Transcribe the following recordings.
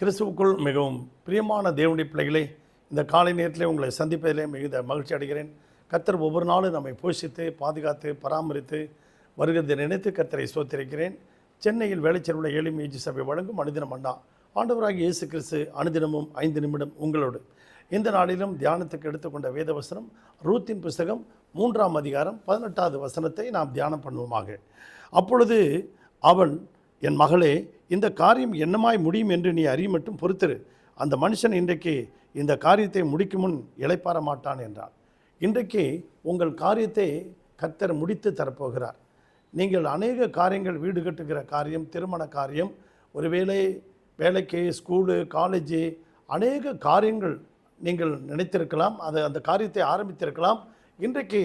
கிறிஸ்துவுக்குள் மிகவும் பிரியமான தேவனுடைய பிள்ளைகளை இந்த காலை நேரத்தில் உங்களை சந்திப்பதிலே மிகுந்த மகிழ்ச்சி அடைகிறேன். கத்தர் ஒவ்வொரு நாளும் நம்மை போஷித்து பாதுகாத்து பராமரித்து வருகிறதை நினைத்து கர்த்தரை சோத்திருக்கிறேன் சென்னையில் வேலைச்சேர்வுள்ள ஏழு மேஜி சபை வழங்கும் அனுதினம் அண்ணா. ஆண்டவராகி இயேசு கிறிஸ்து அனுதினமும் ஐந்து நிமிடம் உங்களோடு. இந்த நாளிலும் தியானத்துக்கு எடுத்துக்கொண்ட வேத வசனம் ரூத்தின் புஸ்தகம் மூன்றாம் அதிகாரம் பதினெட்டாவது வசனத்தை நாம் தியானம் பண்ணுவோமாக. அப்பொழுது அவன் என் மகளே இந்த காரியம் என்னமாய் முடியும் என்று நீ அறிய மட்டும் பொறுத்திரு. அந்த மனுஷன் இன்றைக்கு இந்த காரியத்தை முடிக்கும் முன் இளைப்பாற மாட்டான் என்றான் இன்றைக்கு உங்கள் காரியத்தை கர்த்தர் முடித்து தரப்போகிறார். நீங்கள் அநேக காரியங்கள் வீடு கட்டுகிற காரியம் திருமண காரியம் ஒருவேளை வேலைக்கு ஸ்கூலு காலேஜு அநேக காரியங்கள் நீங்கள் நினைத்திருக்கலாம் அது அந்த காரியத்தை ஆரம்பித்திருக்கலாம். இன்றைக்கு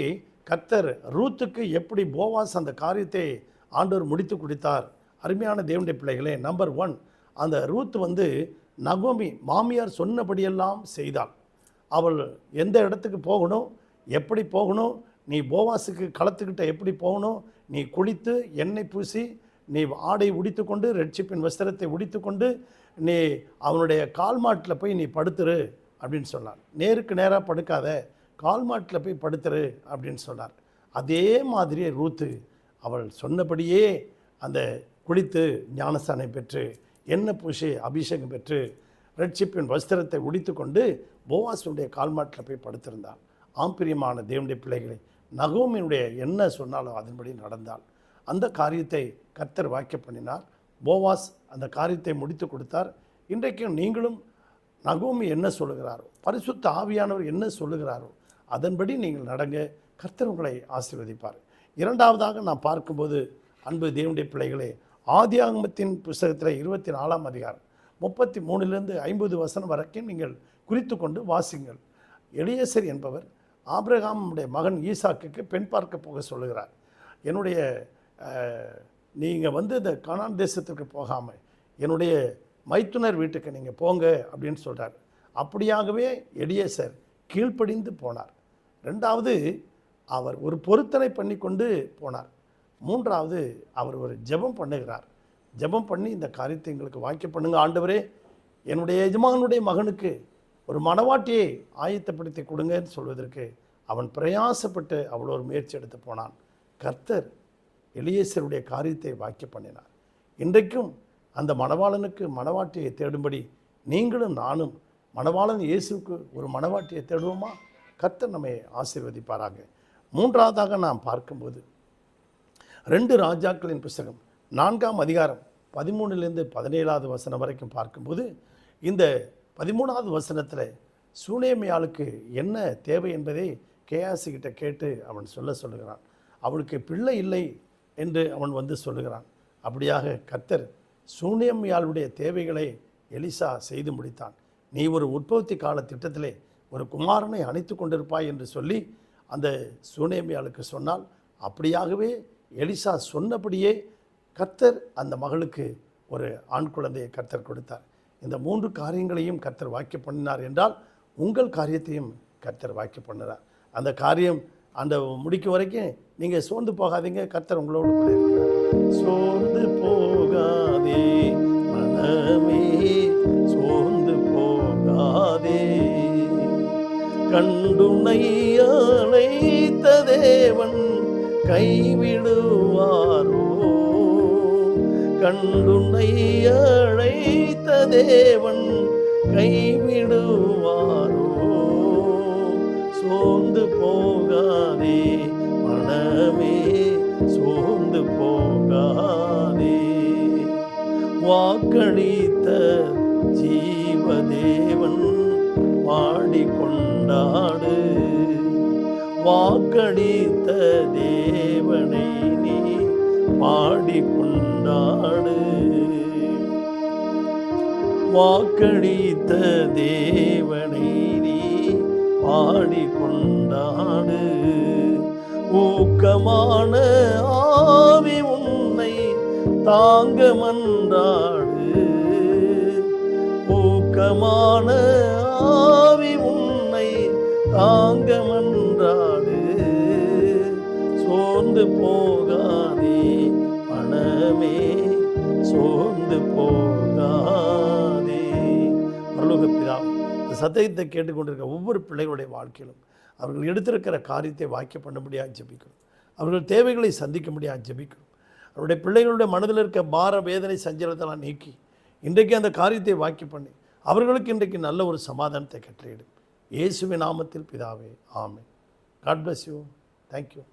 கர்த்தர் ரூத்துக்கு எப்படி போவாஸ் அந்த காரியத்தை ஆண்டவர் முடித்து கொடுத்தார். அருமையான தேவனுடைய பிள்ளைகளே நம்பர் ஒன் அந்த ரூத் வந்து நகோமி மாமியார் சொன்னபடியெல்லாம் செய்தாள். அவள் எந்த இடத்துக்கு போகணும் எப்படி போகணும் நீ போவாஸுக்கு களத்துக்கிட்ட எப்படி போகணும் நீ குளித்து எண்ணெய் பூசி நீ ஆடை உடித்துக்கொண்டு ரெட்சிப்பின் வஸ்திரத்தை உடித்துக்கொண்டு நீ அவனுடைய கால் மாட்டில் போய் நீ படுத்துரு அப்படின்னு சொன்னார். நேருக்கு நேராக படுக்காத கால் மாட்டில் போய் படுத்துரு அப்படின்னு சொன்னார். அதே மாதிரியே ரூத்து அவள் சொன்னபடியே அந்த குளித்து ஞானஸ்தானை பெற்று எண்ணெய் பூசி அபிஷேகம் பெற்று ரெட்சிப்பின் வஸ்திரத்தை உடித்துக்கொண்டு போவாசனுடைய கால்மாட்டில் போய் படுத்திருந்தாள் ஆம்பிரியமான தேவனுடைய பிள்ளைகளை நகோமியினுடைய என்ன சொன்னாலும் அதன்படி நடந்தாள். அந்த காரியத்தை கர்த்தர் வாக்கிய பண்ணினார். போவாஸ் அந்த காரியத்தை முடித்து கொடுத்தார். இன்றைக்கும் நீங்களும் நகோமி என்ன சொல்லுகிறாரோ பரிசுத்த ஆவியானவர் என்ன சொல்லுகிறாரோ அதன்படி நீங்கள் நடங்க. கர்த்தர் உங்களை ஆசீர்வதிப்பார். இரண்டாவதாக நான் பார்க்கும்போது அன்பு தேவனுடைய பிள்ளைகளே ஆதியாகமத்தின் புஸ்தகத்தில் இருபத்தி நாலாம் அதிகாரம் முப்பத்தி மூணுலேருந்து ஐம்பது வசனம் வரைக்கும் நீங்கள் குறித்து கொண்டு வாசிங்கள். எளியசர் என்பவர் ஆப்ரகாமுடைய மகன் ஈசாக்குக்கு பெண் பார்க்க போக சொல்லுகிறார். என்னுடைய நீங்கள் வந்து இந்த கானான் தேசத்துக்கு போகாமல் என்னுடைய மைத்துனர் வீட்டுக்கு நீங்கள் போங்க அப்படின்னு சொல்கிறார் அப்படியாகவே எளியசர் கீழ்ப்படிந்து போனார். ரெண்டாவது அவர் ஒரு பொருத்தனை பண்ணி கொண்டு போனார். மூன்றாவது அவர் ஒரு ஜெபம் பண்ணுகிறார். ஜெபம் பண்ணி இந்த காரியத்தை எங்களுக்கு வாக்கிய பண்ணுங்க ஆண்டவரே. என்னுடைய எஜமானுடைய மகனுக்கு ஒரு மனவாட்டியை ஆயத்தப்படுத்தி கொடுங்கன்னு சொல்வதற்கு அவன் பிரயாசப்பட்டு அவ்வளோ ஒரு முயற்சி எடுத்து போனான். கர்த்தர் எளியேசருடைய காரியத்தை வாக்கிய பண்ணினார். இன்றைக்கும் அந்த மணவாளனுக்கு மணவாட்டியை தேடும்படி நீங்களும் நானும் மணவாளன் இயேசுக்கு ஒரு மணவாட்டியை தேடுவோமா? கர்த்தர் நம்மை ஆசீர்வதிப்பாராங்க மூன்றாவதாக நாம் பார்க்கும்போது ரெண்டு ராஜாக்களின் புஸ்தகம் நான்காம் அதிகாரம் பதிமூணுலேருந்து பதினேழாவது வசனம் வரைக்கும் பார்க்கும்போது இந்த பதிமூணாவது வசனத்தில் சூனேமியாளுக்கு என்ன தேவை என்பதை கேஆசிக்கிட்ட கேட்டு அவன் சொல்ல சொல்லுகிறான். அவளுக்கு பிள்ளை இல்லை என்று அவன் வந்து சொல்லுகிறான். அப்படியாக கத்தர் சூனேமியாளுடைய தேவைகளை எலிசா செய்து முடித்தான். நீ ஒரு உற்பத்தி கால திட்டத்திலே ஒரு குமாரனை அணைத்து கொண்டிருப்பாய் என்று சொல்லி அந்த சூனேமியாளுக்கு சொன்னால் அப்படியாகவே எலிசா சொன்னபடியே கர்த்தர் அந்த மகளுக்கு ஒரு ஆண் குழந்தையை கர்த்தர் கொடுத்தார். இந்த மூன்று காரியங்களையும் கர்த்தர் வாக்கிய பண்ணினார் என்றால் உங்கள் காரியத்தையும் கர்த்தர் வாக்கிய பண்ணுறார். அந்த காரியம் அந்த முடிக்கும் வரைக்கும் நீங்கள் சோர்ந்து போகாதீங்க கர்த்தர் உங்களோடு கூட இருக்கிறார். சோர்ந்து போகாதே மனமே சோர்ந்து போகாதே. கண்டுனை அழைத்த தேவன் கைவிடுவாரோ? கண்டுனை அழைத்த தேவன் கைவிடுவாரோ? சோர்ந்து போகாதே மனமே சோர்ந்து போகாதே. வாக்களித்த ஜீவதேவன் பாடிக்கொண்டாடு. வாக்களித்த தேவனை பாடிக்கொண்டாடு வாக்களித்த தேவனை நீ பாடிக்கொண்டாடு. ஊக்கமான ஆவி உன்னை தாங்க மன்றாடு. ஊக்கமான ஆவி உன்னை தாங்க மன்றாடு. சோர்ந்து போகாதே மனமே சோர்ந்து போகாதே. பரலோக பிதா இந்த சத்தியத்தை கேட்டுக்கொண்டிருக்க ஒவ்வொரு பிள்ளைகளுடைய வாழ்க்கையிலும் அவர்கள் எடுத்திருக்கிற காரியத்தை வாக்கிய பண்ணும்படியாக ஜபிக்கணும். அவர்கள் தேவைகளை சந்திக்க முடியாது ஜபிக்கணும். அவருடைய பிள்ளைகளுடைய மனதில் இருக்க பார வேதனை சஞ்சலத்தெல்லாம் நீக்கி இன்றைக்கு அந்த காரியத்தை வாக்கி பண்ணி அவர்களுக்கு இன்றைக்கு நல்ல ஒரு சமாதானத்தை கட்டளையிடும் இயேசுவின் நாமத்தில் பிதாவே ஆமே காட் பிளஸ் யூ தேங்க்யூ